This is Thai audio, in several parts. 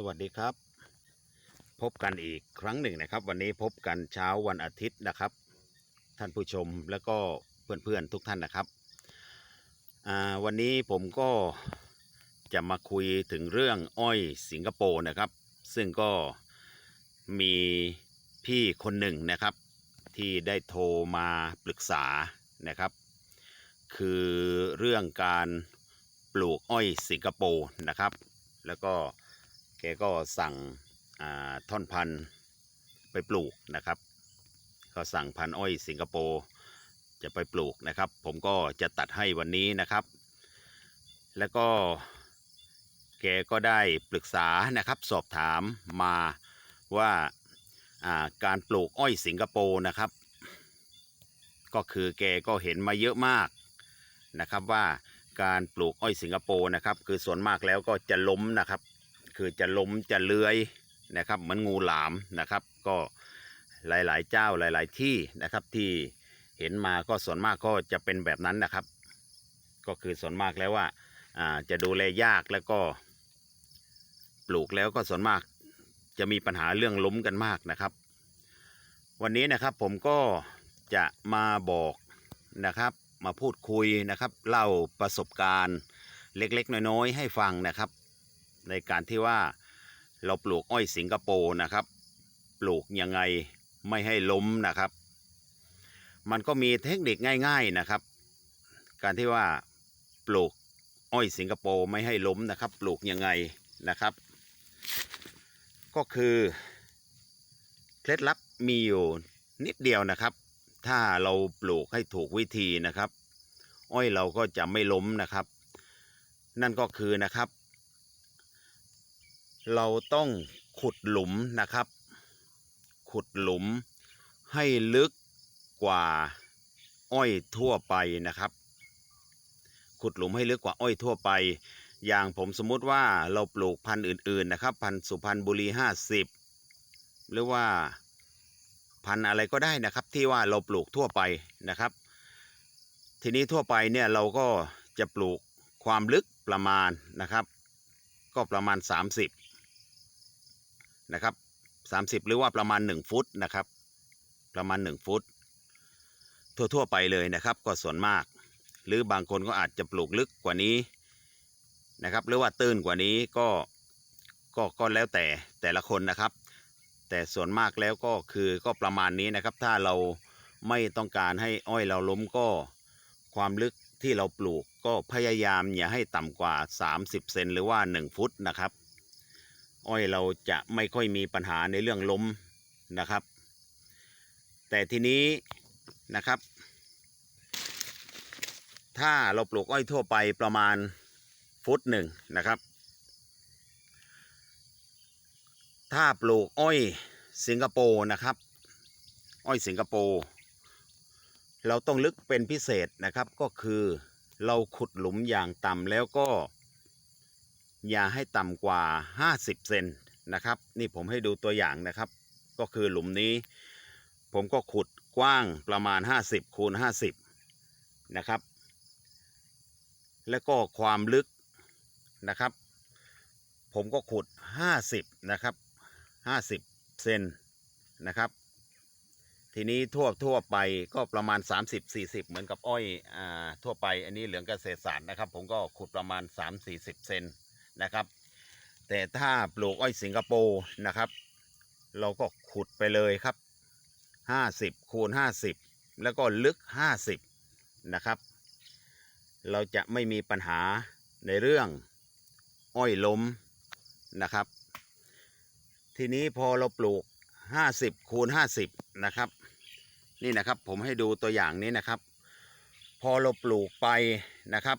สวัสดีครับ พบกันอีกครั้งหนึ่งนะครับ วันนี้พบกันเช้าวันอาทิตย์นะครับ ท่านผู้ชมและก็เพื่อนๆทุกท่านนะครับวันนี้ผมก็จะมาคุยถึงเรื่องอ้อยสิงคโปร์นะครับ ซึ่งก็มีพี่คนหนึ่งนะครับ ที่ได้โทรมาปรึกษานะครับ คือเรื่องการปลูกอ้อยสิงคโปร์นะครับ แล้วก็ กก็สั่งท่อนพันธุ์ไปปลูกนะครับก็สั่งพันธุ์อ้อยสิงคโปร์จะไปปลูกนะครับ ผมก็จะตัดให้วันนี้นะครับ แล้วก็แกก็ได้ปรึกษานะครับสอบถามมาว่าอ่าการปลูกอ้อยสิงคโปร์นะครับ ก็คือแกก็เห็นมาเยอะมากนะครับว่าการปลูกอ้อยสิงคโปร์นะครับ คือส่วนมากแล้วก็จะล้มนะครับ คือจะล้มจะเลื้อยนะครับเหมือนงูหลามนะครับ ก็หลายๆ เจ้าหลาย ๆ ที่นะครับที่เห็นมาก็ส่วนมากก็จะเป็นแบบนั้นนะครับ ก็คือส่วนมากแล้วว่าอ่าจะดูแลยากแล้วก็ปลูกแล้วก็ส่วนมากจะมีปัญหาเรื่องล้มกันมากนะครับ วันนี้นะครับผมก็จะมาบอกนะครับ มาพูดคุยนะครับ เล่าประสบการณ์เล็กๆ น้อยๆ ให้ฟังนะครับ ในการที่ว่าเราปลูกอ้อยสิงคโปร์นะครับ ปลูกยังไงไม่ให้ล้มนะครับ มันก็มีเทคนิคง่าย ๆนะครับ การที่ว่าปลูกอ้อยสิงคโปร์ไม่ให้ล้มนะครับ ปลูกยังไงนะครับ ก็คือเคล็ดลับมีอยู่นิดเดียวนะครับ ถ้าเราปลูกให้ถูกวิธีนะครับ อ้อยเราก็จะไม่ล้มนะครับ นั่นก็คือนะครับ เราต้องขุดหลุมนะครับ ขุดหลุมให้ลึกกว่าอ้อยทั่วไปนะครับ ขุดหลุมให้ลึกกว่าอ้อยทั่วไป อย่างผมสมมุติว่าเราปลูกพันธุ์อื่นๆนะครับ พันธุ์สุพรรณบุรีห้าสิบหรือว่าพันธุ์อะไรก็ได้นะครับที่ว่าเราปลูกทั่วไปนะครับ ทีนี้ทั่วไปเนี่ยเราก็จะปลูกความลึกประมาณนะครับ ก็ประมาณ 30 นะครับ 30 หรือว่าประมาณ 1 ฟุตนะครับ ประมาณ 1 ฟุต ทั่วๆไปเลยนะครับก็ส่วนมาก หรือบางคนก็อาจจะปลูกลึกกว่านี้นะครับ หรือว่าตื้นกว่านี้ก็ก็ก็แล้วแต่แต่ละคนนะครับ แต่ส่วนมากแล้วก็คือก็ประมาณนี้นะครับ ถ้าเราไม่ต้องการให้อ้อยเราล้มก็ความลึกที่เราปลูกก็พยายามอย่าให้ต่ำกว่า 30 เซนหรือว่า 1 ฟุตนะครับ อ้อยเราจะไม่ค่อยมีปัญหาในเรื่องล้มนะครับ แต่ทีนี้นะครับ ถ้าเราปลูกอ้อยทั่วไปประมาณฟุตหนึ่งนะครับ ถ้าปลูกอ้อยสิงคโปร์นะครับ อ้อยสิงคโปร์เราต้องลึกเป็นพิเศษนะครับก็คือเราขุดหลุมอย่างต่ำแล้วก็ อย่าให้ต่ำกว่า 50 เซนนะครับ นี่ผมให้ดูตัวอย่างนะครับ ก็คือหลุมนี้ ผมก็ขุดกว้างประมาณ 50คูณ50 นะครับ แล้วก็ความลึกนะครับ ผมก็ขุด 50 นะครับ 50 เซนนะครับ ทีนี้ทั่วทั่วไปก็ประมาณ 30-40 เหมือนกับอ้อยอ่าทั่วไป อันนี้เหลืองเกษตรศาสตร์นะครับ ผมก็ขุดประมาณ 3-40 เซน นะครับ แต่ถ้าปลูกอ้อยสิงคโปร์นะครับ เราก็ขุดไปเลยครับ 50คูณ50 แล้วก็ลึก 50 นะครับ เราจะไม่มีปัญหาในเรื่องอ้อยล้มนะครับ ทีนี้พอเราปลูก 50คูณ50 นะครับ นี่นะครับผมให้ดูตัวอย่างนี้นะครับ พอเราปลูกไปนะครับ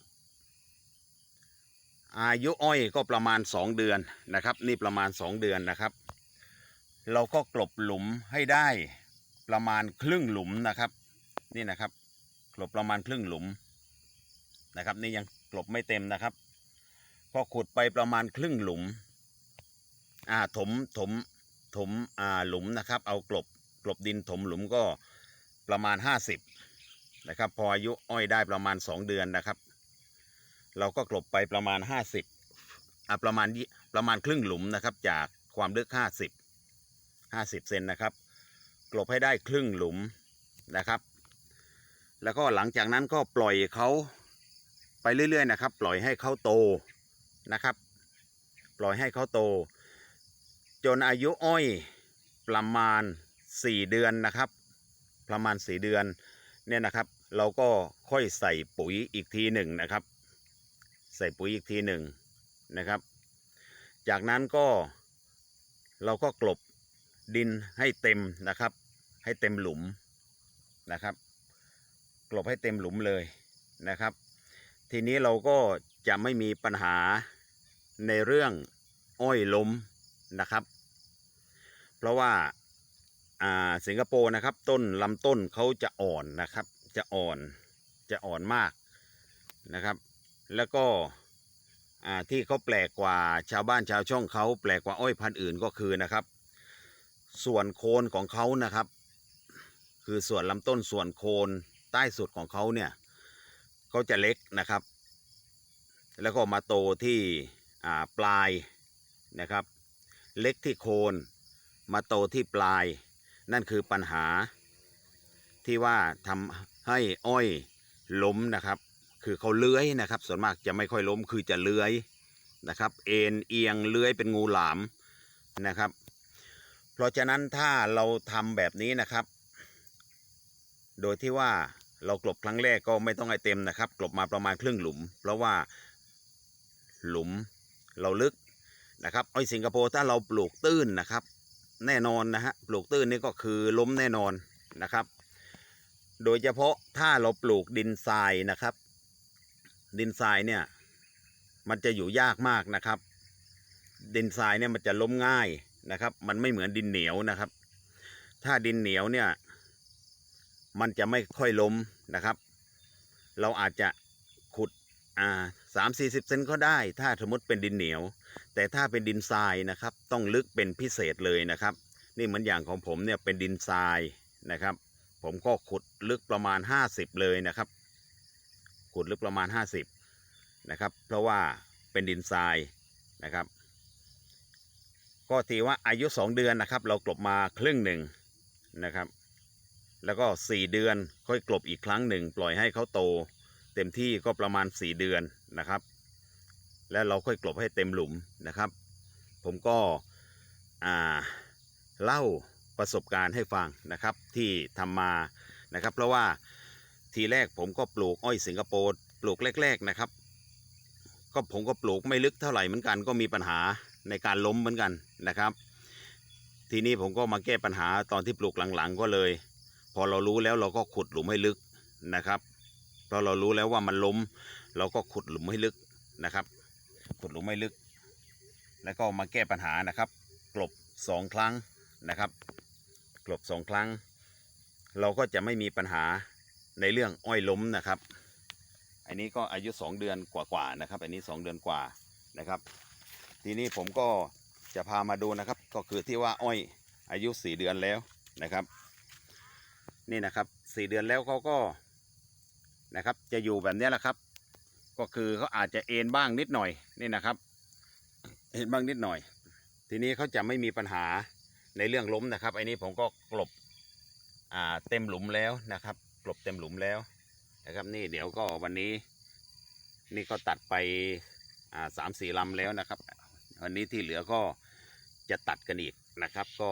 อายุอ้อยก็ประมาณ 2 เดือนนะครับ นี่ประมาณ 2 เดือนนะครับ เราก็กลบหลุมให้ได้ประมาณครึ่งหลุมนะครับ นี่นะครับ กลบประมาณครึ่งหลุมนะครับ นี่ยังกลบไม่เต็มนะครับพอขุดไปประมาณครึ่งหลุมอ่าถมถมถมอ่าหลุมนะครับ เอากลบกลบดินถมหลุมก็ประมาณ 50นะครับ พออายุอ้อยได้ประมาณ 2 เดือนนะครับ เราก็กลบไปประมาณ 50อ่าประมาณประมาณครึ่งหลุมนะครับ จากความลึกห้าสิบห้าสิบเซนนะครับ กลบให้ได้ครึ่งหลุมนะครับ แล้วก็หลังจากนั้นก็ปล่อยเขาไปเรื่อยๆนะครับ ปล่อยให้เขาโตนะครับ ปล่อยให้เขาโต จนอายุอ้อยประมาณ 4 เดือนนะครับ ประมาณ 4 เดือนเนี่ยนะครับ เราก็ค่อยใส่ปุ๋ยอีกทีหนึ่งนะครับ ใส่ปุ๋ยอีกทีหนึ่งนะครับ จากนั้นก็เราก็กลบดินให้เต็มนะครับ ให้เต็มหลุมนะครับ กลบให้เต็มหลุมเลยนะครับ ทีนี้เราก็จะไม่มีปัญหาในเรื่องอ้อยล้มนะครับ เพราะว่าอ่าสิงคโปร์นะครับต้นลำต้นเขาจะอ่อนนะครับ จะอ่อนจะอ่อนมากนะครับ แล้วก็ที่เขาแปลกกว่าชาวบ้านชาวช่องเขาแปลกกว่าอ้อยพันธุ์อื่นก็คือนะครับ ส่วนโคนของเขานะครับ คือส่วนลำต้นส่วนโคนใต้สุดของเขาเนี่ยเขาจะเล็กนะครับ แล้วก็มาโตที่ปลายนะครับ เล็กที่โคนมาโตที่ปลาย นั่นคือปัญหาที่ว่าทำให้อ้อยล้มนะครับ คือเขาเลื้อยนะครับ ส่วนมากจะไม่ค่อยล้มคือจะเลื้อยนะครับ เอ็นเอียงเลื้อยเป็นงูหลามนะครับ เพราะฉะนั้นถ้าเราทำแบบนี้นะครับ โดยที่ว่าเรากลบครั้งแรกก็ไม่ต้องให้เต็มนะครับ กลบมาประมาณครึ่งหลุม เพราะว่าหลุมเราลึกนะครับอ้อยสิงคโปร์ถ้าเราปลูกตื้นนะครับ แน่นอนนะฮะปลูกตื้นนี่ก็คือล้มแน่นอนนะครับ โดยเฉพาะถ้าเราปลูกดินทรายนะครับ ดินทรายเนี่ย มันจะอยู่ยากมากนะครับ ดินทรายเนี่ยมันจะล้มง่ายนะครับ มันไม่เหมือนดินเหนียวนะครับ ถ้าดินเหนียวเนี่ย มันจะไม่ค่อยล้มนะครับ เราอาจจะขุดอ่าสามสี่สิบเซนก็ได้ ถ้าสมมติเป็นดินเหนียว แต่ถ้าเป็นดินทรายนะครับ ต้องลึกเป็นพิเศษเลยนะครับ นี่เหมือนอย่างของผมเนี่ยเป็นดินทรายนะครับ ผมก็ขุดลึกประมาณ 50 เลยนะครับ ขุดลึกประมาณ 50 นะครับ เพราะว่าเป็นดินทรายนะครับ ก็ถือว่าอายุ 2 เดือนนะครับ เรากลบมาครึ่งหนึ่งนะครับ แล้วก็ 4 เดือนค่อยกลบอีกครั้งหนึ่งปล่อยให้เขาโต เต็มที่ก็ประมาณ 4 เดือนนะครับ แล้วเราค่อยกลบให้เต็มหลุมนะครับ ผมก็เล่าประสบการณ์ให้ฟังนะครับที่ทำมานะครับ เพราะว่า ทีแรกผมก็ปลูกอ้อยสิงคโปร์ปลูกแรก ๆนะครับ ก็ผมก็ปลูกไม่ลึกเท่าไหร่เหมือนกัน ก็มีปัญหาในการล้มเหมือนกันนะครับ ทีนี้ผมก็มาแก้ปัญหาตอนที่ปลูกหลังๆก็เลย พอเรารู้แล้วเราก็ขุดหลุมให้ลึกนะครับเพราะเรารู้แล้วว่ามันล้ม เราก็ขุดหลุมให้ลึกนะครับ ขุดหลุมไม่ลึก แล้วก็มาแก้ปัญหานะครับกลบสองครั้งนะครับ กลบสองครั้ง เราก็จะไม่มีปัญหา ในเรื่องอ้อยล้มนะครับ อันนี้ก็อายุสองเดือนกว่าๆนะครับ อันนี้สองเดือนกว่านะครับ ทีนี้ผมก็จะพามาดูนะครับ ก็คือที่ว่าอ้อยอายุสี่เดือนแล้วนะครับ นี่นะครับสี่เดือนแล้วเขาก็นะครับ จะอยู่แบบนี้แหละครับ ก็คือเขาอาจจะเอ็นบ้างนิดหน่อยนี่นะครับเห็นบ้างนิดหน่อย ทีนี้เขาจะไม่มีปัญหาในเรื่องล้มนะครับไอ้นี้ผมก็กลบอ่าเต็มหลุมแล้วนะครับ ลบเต็มหลุมแล้วนะครับนี่เดี๋ยวก็วันนี้ นี่ก็ตัดไปสามสี่ลำแล้วนะครับ วันนี้ที่เหลือก็จะตัดกันอีกนะครับ ก็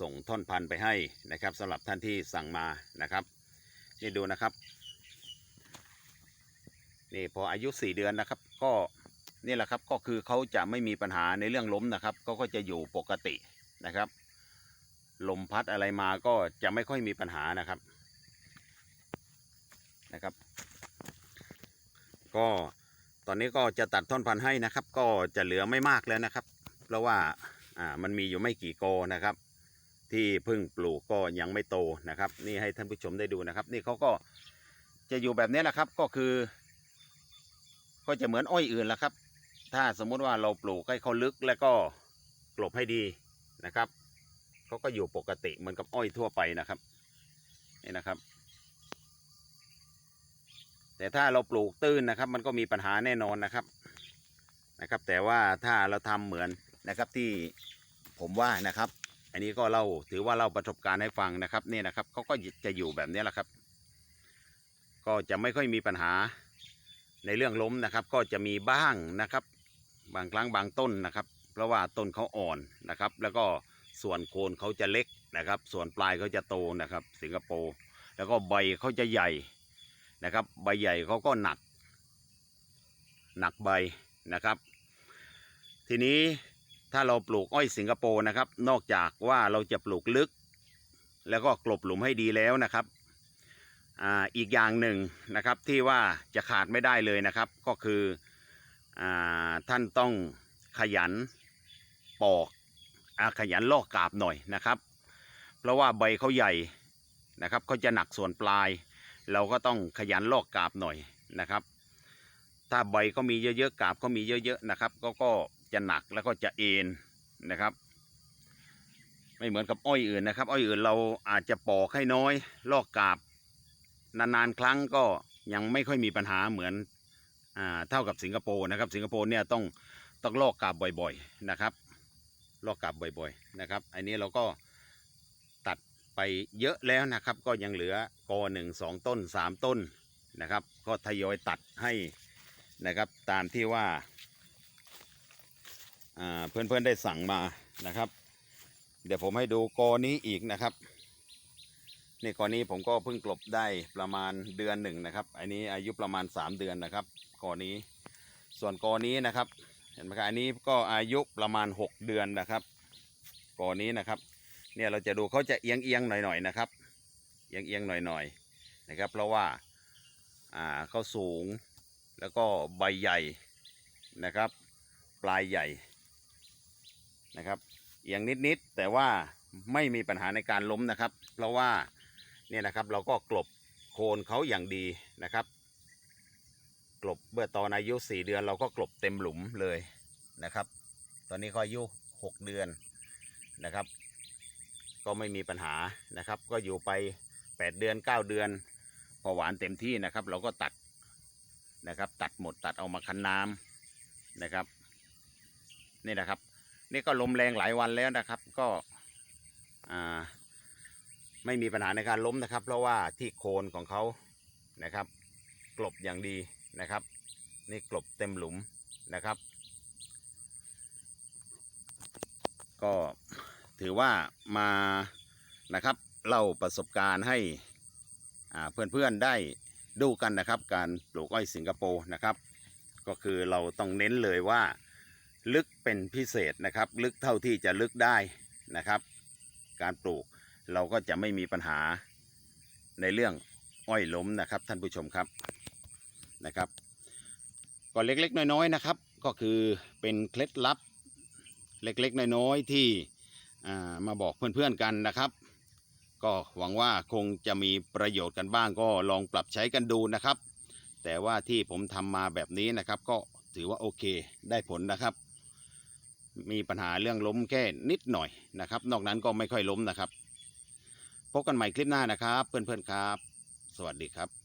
ส่งท่อนพันไปให้นะครับสำหรับท่านที่สั่งมานะครับ นี่ดูนะครับ นี่พออายุ4เดือนนะครับ ก็นี่แหละครับก็คือเขาจะไม่มีปัญหาในเรื่องล้มนะครับเขาก็จะอยู่ปกตินะครับลมพัดอะไรมาก็จะไม่ค่อยมีปัญหานะครับ ก็ตอนนี้ก็จะตัดท่อนพันธุ์ให้นะครับ ก็จะเหลือไม่มากแล้วนะครับ เพราะว่าอ่ามันมีอยู่ไม่กี่โกนะครับ ที่เพิ่งปลูกก็ยังไม่โตนะครับ นี่ให้ท่านผู้ชมได้ดูนะครับ นี่เขาก็จะอยู่แบบนี้แหละครับก็คือ ก็จะเหมือนอ้อยอื่นแหละครับ ถ้าสมมุติว่าเราปลูกให้เขาลึกแล้วก็กลบให้ดีนะครับเขาก็อยู่ปกติเหมือนกับอ้อยทั่วไปนะครับนี่นะครับ แต่ถ้าเราปลูกตื้นนะครับ มันก็มีปัญหาแน่นอนนะครับนะครับ แต่ว่าถ้าเราทำเหมือนนะครับที่ผมว่านะครับ อันนี้ก็เล่าถือว่าเล่าประสบการณ์ให้ฟังนะครับนี่นะครับเขาก็จะอยู่แบบนี้แหละครับ ก็จะไม่ค่อยมีปัญหาในเรื่องล้มนะครับ ก็จะมีบ้างนะครับ บางครั้งบางต้นนะครับ เพราะว่าต้นเขาอ่อนนะครับ แล้วก็ส่วนโคนเขาจะเล็กนะครับ ส่วนปลายเขาจะโตนะครับ สิงคโปร์แล้วก็ใบเขาจะใหญ่ นะครับ ใบใหญ่เขาก็หนัก หนักใบนะครับ ทีนี้ถ้าเราปลูกอ้อยสิงคโปร์นะครับ นอกจากว่าเราจะปลูกลึก แล้วก็กลบหลุมให้ดีแล้วนะครับอ่าอีกอย่างหนึ่งนะครับที่ว่าจะขาดไม่ได้เลยนะครับ ก็คืออาท่านต้องขยันปอกอาขยันลอกกาบหน่อยนะครับ เพราะว่าใบเขาใหญ่นะครับเขาจะหนักส่วนปลาย เราก็ต้องขยันลอกกาบหน่อยนะครับ ถ้าใบก็มีเยอะๆกาบก็มีเยอะๆนะครับ ก็ก็จะหนักแล้วก็จะเอ็นนะครับ ไม่เหมือนกับอ้อยอื่นนะครับ อ้อยอื่นเราอาจจะปอกให้น้อย ลอกกาบ นานๆครั้งก็ยังไม่ค่อยมีปัญหาเหมือนอ่าเท่ากับสิงคโปร์นะครับ สิงคโปร์เนี่ยต้องต้องลอกกาบบ่อยๆนะครับ ลอกกาบบ่อย ๆ นะครับ อันนี้เราก็ ไปเยอะแล้วนะครับ ก็ยังเหลือกอหนึ่งสองต้นสามต้นนะครับ ก็ทยอยตัดให้นะครับตามที่ว่าอ่าเพื่อนๆได้สั่งมานะครับ เดี๋ยวผมให้ดูกอนี้อีกนะครับนี่กอนี้ผมก็เพิ่งกลบได้ประมาณเดือนหนึ่งนะครับ อันนี้อายุประมาณ 3 เดือนนะครับกอนี้ ส่วนกอนี้นะครับ เห็นไหมครับอันนี้ก็อายุประมาณ 6 เดือนนะครับกอนี้นะครับ เนี่ยเราจะดูเขาจะเอียงเอียงหน่อยๆนะครับ เอียงเอียงหน่อยๆนะครับ เพราะว่าอ่าเขาสูงแล้วก็ใบใหญ่นะครับ ปลายใหญ่นะครับเอียงนิดๆแต่ว่าไม่มีปัญหาในการล้มนะครับ เพราะว่าเนี่ยนะครับเราก็กลบโคนเขาอย่างดีนะครับ กลบเมื่อตอนอายุ 4 เดือนเราก็กลบเต็มหลุมเลยนะครับ ตอนนี้เขาอายุ 6 เดือนนะครับ ก็ไม่มีปัญหานะครับ ก็อยู่ไป 8 เดือน 9 เดือน พอหวานเต็มที่นะครับ เราก็ตัดนะครับ ตัดหมดตัดเอามาคั้นน้ำนะครับ นี่นะครับ นี่ก็ลมแรงหลายวันแล้วนะครับ ก็ไม่มีปัญหาในการล้มนะครับ เพราะว่าที่โคนของเขานะครับ กลบอย่างดีนะครับ นี่กลบเต็มหลุมนะครับ ก็ ถือว่ามานะครับเล่าประสบการณ์ให้อ่าเพื่อนๆได้ดูกันนะครับ การปลูกอ้อยสิงคโปร์นะครับ ก็คือเราต้องเน้นเลยว่าลึกเป็นพิเศษนะครับ ลึกเท่าที่จะลึกได้นะครับ การปลูกเราก็จะไม่มีปัญหาในเรื่องอ้อยล้มนะครับ ท่านผู้ชมครับนะครับก็เล็กๆ น้อยๆนะครับ ก็คือเป็นเคล็ดลับเล็กๆ น้อยๆที่ มาบอกเพื่อนๆกันนะครับ ก็หวังว่าคงจะมีประโยชน์กันบ้างก็ลองปรับใช้กันดูนะครับ แต่ว่าที่ผมทำมาแบบนี้นะครับ ก็ถือว่าโอเคได้ผลนะครับ มีปัญหาเรื่องล้มแค่นิดหน่อยนะครับ นอกนั้นก็ไม่ค่อยล้มนะครับ พบกันใหม่คลิปหน้านะครับ เพื่อนๆครับ สวัสดีครับ